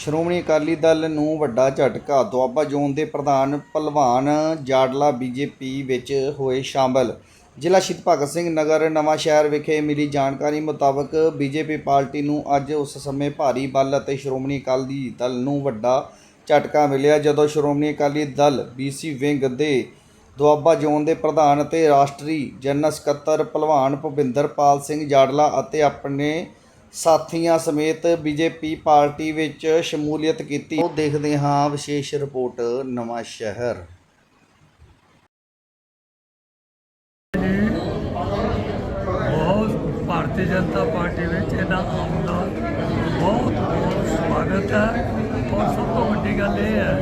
ਸ਼੍ਰੋਮਣੀ ਅਕਾਲੀ ਦਲ ਨੂੰ ਵੱਡਾ ਝਟਕਾ, ਦੁਆਬਾ ਜ਼ੋਨ ਦੇ ਪ੍ਰਧਾਨ ਭਲਵਾਨ ਜਾਡਲਾ ਬੀਜੇਪੀ ਵਿੱਚ ਹੋਏ ਸ਼ਾਮਲ। ਜ਼ਿਲ੍ਹਾ ਸ਼ਹੀਦ ਭਗਤ ਸਿੰਘ ਨਗਰ ਨਵਾਂ ਸ਼ਹਿਰ ਵਿਖੇ ਮਿਲੀ ਜਾਣਕਾਰੀ ਮੁਤਾਬਕ ਬੀਜੇਪੀ ਪਾਰਟੀ ਨੂੰ ਅੱਜ ਉਸ ਸਮੇਂ ਭਾਰੀ ਬਲ ਅਤੇ ਸ਼੍ਰੋਮਣੀ ਅਕਾਲੀ ਦਲ ਨੂੰ ਵੱਡਾ ਝਟਕਾ ਮਿਲਿਆ, ਜਦੋਂ ਸ਼੍ਰੋਮਣੀ ਅਕਾਲੀ ਦਲ ਬੀਸੀ ਵਿੰਗ ਦੇ ਦੁਆਬਾ ਜ਼ੋਨ ਦੇ ਪ੍ਰਧਾਨ ਅਤੇ ਰਾਸ਼ਟਰੀ ਜਨਰਲ ਸਕੱਤਰ ਭਲਵਾਨ ਭੁਪਿੰਦਰਪਾਲ ਸਿੰਘ ਜਾਡਲਾ ਅਤੇ ਆਪਣੇ ਸਾਥੀਆਂ ਸਮੇਤ ਬੀਜੇਪੀ ਪਾਰਟੀ ਵਿੱਚ ਸ਼ਮੂਲੀਅਤ ਕੀਤੀ। ਉਹ ਦੇਖਦੇ ਹਾਂ ਵਿਸ਼ੇਸ਼ ਰਿਪੋਰਟ, ਨਵਾਂ ਸ਼ਹਿਰ। ਬਹੁਤ ਭਾਰਤੀ ਜਨਤਾ ਪਾਰਟੀ ਵਿੱਚ ਇਹਨਾਂ ਆਮ ਦਾ ਬਹੁਤ ਬਹੁਤ ਸਵਾਗਤ ਹੈ। ਔਰ ਸਭ ਤੋਂ ਵੱਡੀ ਗੱਲ ਇਹ ਹੈ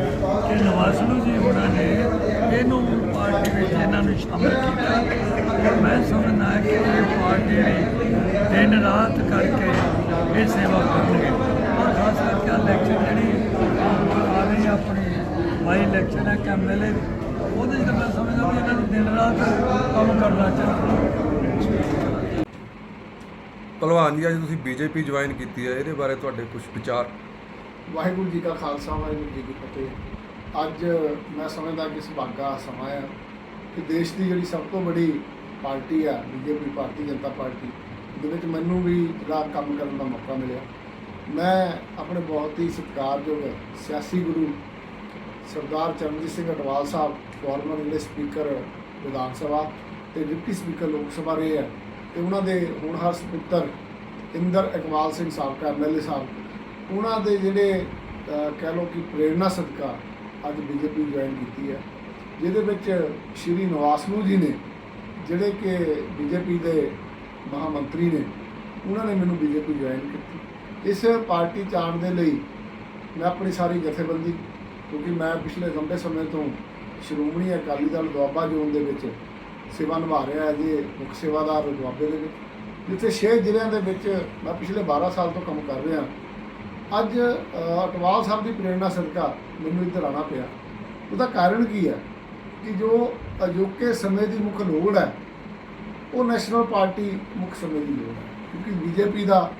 ਕਿ ਨਵਾਜ਼ਲੂ ਜੀ ਉਹਨਾਂ ਨੇ ਇਹਨੂੰ ਪਾਰਟੀ ਵਿੱਚ ਇਹਨਾਂ ਨੂੰ ਸ਼ਾਮਲ ਕੀਤਾ। ਮੈਂ ਸਮਝਦਾ ਕਿ ਇਹ ਪਾਰਟੀ ਲਈ ਦਿਨ ਰਾਤ ਕਰਕੇ ਇਹ ਸੇਵਾ ਕਰਨਗੇ। ਔਰ ਖਾਸ ਕਰਕੇ ਇਲੈਕਸ਼ਨ ਜਿਹੜੀ ਆ ਰਹੀ ਹੈ ਆਪਣੀ ਵਾਈ ਇਲੈਕਸ਼ਨ ਹੈ ਕਿ ਐਮਐਲਏ ਉਹਦੇ 'ਚ ਤਾਂ ਮੈਂ ਸਮਝਦਾ ਵੀ ਇਹਨਾਂ ਨੂੰ ਦਿਨ ਰਾਤ ਕੰਮ ਕਰਨਾ ਚਾਹੀਦਾ। ਭਲਵਾਨ ਜੀ ਅੱਜ ਤੁਸੀਂ ਬੀਜੇਪੀ ਜੁਆਇਨ ਕੀਤੀ ਹੈ ਇਹਦੇ ਬਾਰੇ ਤੁਹਾਡੇ ਕੁਝ ਵਿਚਾਰ? ਵਾਹਿਗੁਰੂ ਜੀ ਕਾ ਖਾਲਸਾ ਵਾਹਿਗੁਰੂ ਜੀ ਕੀ ਫਤਿਹ। ਅੱਜ ਮੈਂ ਸਮਝਦਾ ਕਿ ਸੁਭਾਗਾ ਸਮਾਂ ਹੈ ਕਿ ਦੇਸ਼ ਦੀ ਜਿਹੜੀ ਸਭ ਤੋਂ ਵੱਡੀ ਪਾਰਟੀ ਆ ਬੀਜੇਪੀ ਭਾਰਤੀ ਜਨਤਾ ਪਾਰਟੀ ਦੇ ਵਿੱਚ ਮੈਨੂੰ ਵੀ ਜਿਹੜਾ ਕੰਮ ਕਰਨ ਦਾ ਮੌਕਾ ਮਿਲਿਆ। ਮੈਂ ਆਪਣੇ ਬਹੁਤ ਹੀ ਸਤਿਕਾਰਯੋਗ ਸਿਆਸੀ ਗੁਰੂ ਸਰਦਾਰ ਚਰਨਜੀਤ ਸਿੰਘ ਅਟਵਾਲ ਸਾਹਿਬ ਫਾਰਮਰ ਜਿਹੜੇ ਸਪੀਕਰ ਵਿਧਾਨ ਸਭਾ ਤੇ ਡਿਪਟੀ ਸਪੀਕਰ ਲੋਕ ਸਭਾ ਰਹੇ ਆ ਤੇ ਉਹਨਾਂ ਦੇ ਹੋਣਹਾਰ ਸਪੁੱਤਰ ਇੰਦਰ ਇਕਬਾਲ ਸਿੰਘ ਸਾਬਕਾ ਐਮਐਲਏ ਸਾਹਿਬ, ਉਹਨਾਂ ਦੇ ਜਿਹੜੇ ਕਹਿ ਲਓ ਕਿ ਪ੍ਰੇਰਣਾ ਸਦਕਾ ਅੱਜ ਬੀਜੇਪੀ ਜੁਆਇਨ ਕੀਤੀ ਹੈ। ਜਿਹਦੇ ਵਿੱਚ ਸ਼੍ਰੀ ਨਵਾਸਨੂ ਜੀ ਨੇ, ਜਿਹੜੇ ਕਿ ਬੀਜੇਪੀ ਦੇ ਮਹਾਮੰਤਰੀ ਨੇ, ਉਹਨਾਂ ਨੇ ਮੈਨੂੰ ਬੀਜੇਪੀ ਜੁਆਇਨ ਕੀਤੀ। ਇਸ ਪਾਰਟੀ ਚ ਆਉਣ ਦੇ ਲਈ ਮੈਂ ਆਪਣੀ ਸਾਰੀ ਜਥੇਬੰਦੀ, ਕਿਉਂਕਿ ਮੈਂ ਪਿਛਲੇ ਲੰਬੇ ਸਮੇਂ ਤੋਂ ਸ਼੍ਰੋਮਣੀ ਅਕਾਲੀ ਦਲ ਦੁਆਬਾ ਜ਼ੋਨ ਦੇ ਵਿੱਚ ਸੇਵਾ ਨਿਭਾ ਰਿਹਾ ਜੀ ਮੁੱਖ ਸੇਵਾਦਾਰ ਦੁਆਬੇ ਦੇ ਵਿੱਚ। ਜਿੱਥੇ 6 ਜ਼ਿਲ੍ਹਿਆਂ ਦੇ ਵਿੱਚ ਮੈਂ ਪਿਛਲੇ 12 ਸਾਲ ਤੋਂ ਕੰਮ ਕਰ ਰਿਹਾ। ਅੱਜ ਅਟਵਾਲ ਸਾਹਿਬ ਦੀ ਪ੍ਰੇਰਣਾ ਸਦਕਾ ਮੈਨੂੰ ਇੱਧਰ ਆਉਣਾ ਪਿਆ। ਉਹਦਾ ਕਾਰਨ ਕੀ ਹੈ? ਕਿ ਜੋ ਅਜੋਕੇ ਸਮੇਂ ਦੀ ਮੁੱਖ ਲੋੜ ਹੈ ਉਹ ਨੈਸ਼ਨਲ ਪਾਰਟੀ ਮੁੱਖ ਸਮੇਂ ਦੀ ਲੋੜ ਹੈ। ਕਿਉਂਕਿ ਬੀਜੇਪੀ ਦਾ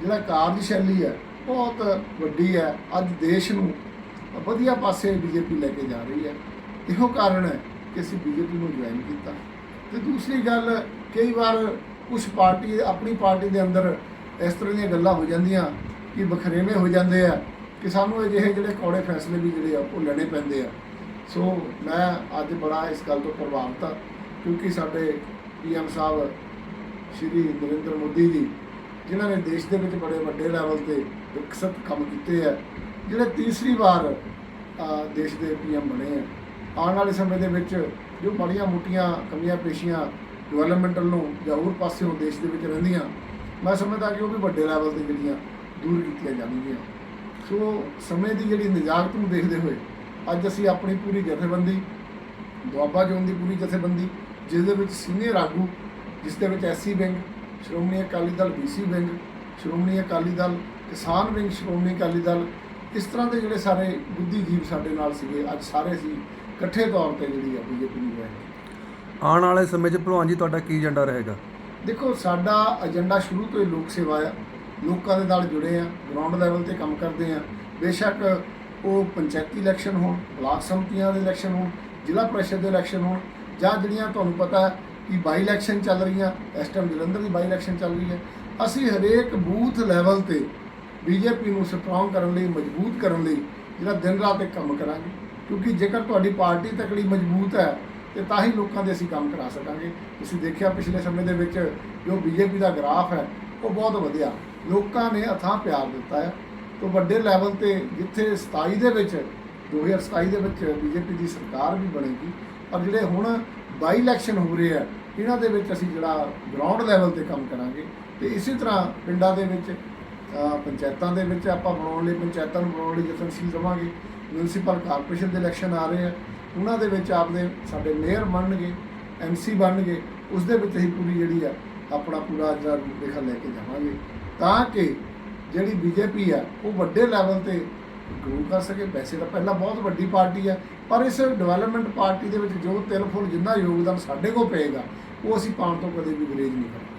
ਜਿਹੜਾ ਕਾਰਜਸ਼ੈਲੀ ਹੈ, ਬਹੁਤ ਵੱਡੀ ਹੈ। ਅੱਜ ਦੇਸ਼ ਨੂੰ ਵਧੀਆ ਪਾਸੇ ਬੀਜੇਪੀ ਲੈ ਕੇ ਜਾ ਰਹੀ ਹੈ। ਇਹੋ ਕਾਰਨ ਹੈ ਕਿ ਅਸੀਂ ਬੀਜੇਪੀ ਨੂੰ ਜੁਆਇਨ ਕੀਤਾ। ਤੇ ਦੂਸਰੀ ਗੱਲ, ਕਈ ਵਾਰ ਕੁਝ ਪਾਰਟੀ, ਆਪਣੀ ਪਾਰਟੀ ਦੇ ਅੰਦਰ ਇਸ ਤਰ੍ਹਾਂ ਦੀਆਂ ਗੱਲਾਂ ਹੋ ਜਾਂਦੀਆਂ ਕਿ ਬਖਰੇਵੇਂ ਹੋ ਜਾਂਦੇ ਆ ਕਿ ਸਾਨੂੰ ਅਜਿਹੇ ਜਿਹੜੇ ਕੌੜੇ ਫੈਸਲੇ ਵੀ ਜਿਹੜੇ ਆ, ਉਹ ਲੈਣੇ ਪੈਂਦੇ ਆ। ਸੋ ਮੈਂ ਅੱਜ ਬੜਾ ਇਸ ਗੱਲ ਤੋਂ ਪ੍ਰਭਾਵਿਤ ਹਾਂ, ਕਿਉਂਕਿ ਸਾਡੇ ਪੀਐਮ ਸਾਹਿਬ, ਸ਼੍ਰੀ ਨਰਿੰਦਰ ਮੋਦੀ ਜੀ, ਜਿਨ੍ਹਾਂ ਨੇ ਦੇਸ਼ ਦੇ ਵਿੱਚ ਬੜੇ ਵੱਡੇ ਲੈਵਲ ਤੇ ਵਿਕਸਿਤ ਕੰਮ ਕੀਤੇ ਆ, ਜਿਹੜੇ ਤੀਸਰੀ ਵਾਰ ਦੇਸ਼ ਦੇ ਪੀਐਮ ਬਣੇ ਆ। ਆਉਣ ਵਾਲੇ ਸਮੇਂ ਦੇ ਵਿੱਚ ਜੋ ਬੜੀਆਂ ਮੋਟੀਆਂ ਕਮੀਆਂ ਪੇਸ਼ੀਆਂ ਡਿਵੈਲਪਮੈਂਟਲ ਨੂੰ ਜਾਂ ਹੋਰ ਪਾਸਿਓਂ ਦੇਸ਼ ਦੇ ਵਿੱਚ ਰਹਿੰਦੀਆਂ, ਮੈਂ ਸਮਝਦਾ ਕਿ ਉਹ ਵੀ ਵੱਡੇ ਲੈਵਲ ਤੇ ਜਿਹੜੀਆਂ ਦੂਰ ਕੀਤੀਆਂ ਜਾਣਗੀਆਂ। ਸੋ ਸਮੇਂ ਦੀ ਜਿਹੜੀ ਨਿਜਾਕਤ ਨੂੰ ਦੇਖਦੇ ਹੋਏ, ਅੱਜ ਅਸੀਂ ਆਪਣੀ ਪੂਰੀ ਜਥੇਬੰਦੀ, ਦੁਆਬਾ ਜ਼ੋਨ ਦੀ ਪੂਰੀ ਜਥੇਬੰਦੀ ਜਿਸ ਦੇ ਵਿੱਚ ਸੀਨੀਅਰ ਆਗੂ ਜਿਸ ਦੇ ਵਿੱਚ SC wing Shiromani Akali Dal BC wing Shiromani Akali Dal ਕਿਸਾਨ ਵਿੰਗ ਸ਼੍ਰੋਮਣੀ ਅਕਾਲੀ ਦਲ ਇਸ ਤਰ੍ਹਾਂ ਦੇ ਜਿਹੜੇ ਸਾਰੇ ਬੁੱਧੀਜੀਵ ਸਾਡੇ ਨਾਲ ਸੀਗੇ ਅੱਜ ਸਾਰੇ ਅਸੀਂ ਇਕੱਠੇ ਤੌਰ ਤੇ ਜਿਹੜੀ ਆ ਬੀਜੇਪੀ ਨੂੰ ਕੀਤੀ ਆਉਣ ਵਾਲੇ ਸਮੇਂ 'ਚ ਭਲਵਾਨ ਜੀ ਤੁਹਾਡਾ ਕੀ ਏਜੰਡਾ ਰਹੇਗਾ? ਦੇਖੋ ਸਾਡਾ ਏਜੰਡਾ ਸ਼ੁਰੂ ਤੋਂ ਹੀ ਲੋਕ ਸੇਵਾ ਆ। ਲੋਕਾਂ ਦੇ ਨਾਲ ਜੁੜੇ ਆ ਗਰਾਊਂਡ ਲੈਵਲ ਤੇ ਕੰਮ ਕਰਦੇ ਆ। ਬੇਸ਼ੱਕ ਉਹ ਪੰਚਾਇਤੀ ਇਲੈਕਸ਼ਨ ਹੋਣ ਬਲਾਕ ਸੰਮਤੀਆਂ ਦੇ ਇਲੈਕਸ਼ਨ ਹੋਣ ਜ਼ਿਲ੍ਹਾ ਪ੍ਰੀਸ਼ਦ ਦੇ ਇਲੈਕਸ਼ਨ ਹੋਣ ਜਾਂ ਜਿਹੜੀਆਂ ਤੁਹਾਨੂੰ ਪਤਾ ਕਿ ਬਾਈ ਇਲੈਕਸ਼ਨ ਚੱਲ ਰਹੀਆਂ, ਇਸ ਟਾਈਮ ਜਲੰਧਰ ਦੀ ਬਾਈ ਇਲੈਕਸ਼ਨ ਚੱਲ ਰਹੀ ਹੈ, ਅਸੀਂ ਹਰੇਕ ਬੂਥ ਲੈਵਲ ਤੇ ਬੀਜੇਪੀ ਨੂੰ ਸਟਰੋਂਗ ਕਰਨ ਲਈ, ਮਜ਼ਬੂਤ ਕਰਨ ਲਈ ਜਿਹੜਾ ਦਿਨ ਰਾਤ ਇੱਕ ਕੰਮ ਕਰਾਂਗੇ, ਕਿਉਂਕਿ ਜੇਕਰ ਤੁਹਾਡੀ ਪਾਰਟੀ ਤਕੜੀ ਮਜ਼ਬੂਤ ਹੈ, ਤੇ ਤਾਂ ਹੀ ਲੋਕਾਂ ਦੇ ਅਸੀਂ ਕੰਮ ਕਰਾ ਸਕਾਂਗੇ। ਤੁਸੀਂ ਦੇਖਿਆ ਪਿਛਲੇ ਸਮੇਂ ਦੇ ਵਿੱਚ ਜੋ ਬੀਜੇਪੀ ਦਾ ਗ੍ਰਾਫ ਹੈ, ਉਹ ਬਹੁਤ ਵਧੀਆ। ਲੋਕਾਂ ਨੇ ਅਥਾਹ ਪਿਆਰ ਦਿੱਤਾ ਹੈ। ਤੋਂ ਵੱਡੇ ਲੈਵਲ ਤੇ ਜਿੱਥੇ 27 ਦੇ ਵਿੱਚ 2027 ਦੇ ਵਿੱਚ ਬੀਜੇਪੀ ਦੀ ਸਰਕਾਰ ਵੀ ਬਣੇਗੀ ਪਰ ਜਿਹੜੇ ਹੁਣ ਬਾਈ ਇਲੈਕਸ਼ਨ ਹੋ ਰਹੇ ਆ, ਇਹਨਾਂ ਦੇ ਵਿੱਚ ਅਸੀਂ ਜਿਹੜਾ ਗਰਾਊਂਡ ਲੈਵਲ ਤੇ ਕੰਮ ਕਰਾਂਗੇ ਤੇ ਇਸੇ ਤਰ੍ਹਾਂ ਪਿੰਡਾਂ ਦੇ ਵਿੱਚ ਪੰਚਾਇਤਾਂ ਦੇ ਵਿੱਚ ਆਪਾਂ ਬਣਾਉਣ ਲਈ ਪੰਚਾਇਤਾਂ ਨੂੰ ਬਣਾਉਣ ਲਈ ਯਤਨਸ਼ੀਲ ਰਵਾਂਗੇ। ਮਿਊਨਿਸਪਲ ਕਾਰਪੋਰੇਸ਼ਨ ਦੇ ਇਲੈਕਸ਼ਨ ਆ ਰਹੇ ਆ, ਉਹਨਾਂ ਦੇ ਵਿੱਚ ਆਪਦੇ ਸਾਡੇ ਮੇਅਰ ਬਣਨਗੇ ਐਮਸੀ ਬਣਨਗੇ ਉਸ ਦੇ ਵਿੱਚ ਅਸੀਂ ਪੂਰੀ ਜਿਹੜੀ ਆ, ਆਪਣਾ ਪੂਰਾ ਜਿਹੜਾ ਰੂਪਰੇਖਾ ਲੈ ਕੇ ਜਾਵਾਂਗੇ। ਤਾਂ ਕਿ ਜਿਹੜੀ ਬੀਜੇਪੀ ਆ, ਉਹ ਵੱਡੇ ਲੈਵਲ ਤੇ ਗਰੋ ਕਰ ਸਕੇ ਵੈਸੇ ਤਾਂ ਪਹਿਲਾਂ ਬਹੁਤ ਵੱਡੀ ਪਾਰਟੀ ਹੈ ਪਰ ਇਸ ਡਿਵੈਲਪਮੈਂਟ ਪਾਰਟੀ ਦੇ ਵਿੱਚ ਜੋ ਤਿਲ ਫੁੱਲ ਜਿੰਨਾ ਯੋਗਦਾਨ ਸਾਡੇ ਕੋਲ ਪਏਗਾ, ਉਹ ਅਸੀਂ ਪਾਉਣ ਤੋਂ ਕਦੇ ਵੀ ਗੁਰੇਜ਼ ਨਹੀਂ ਕਰਾਂਗੇ।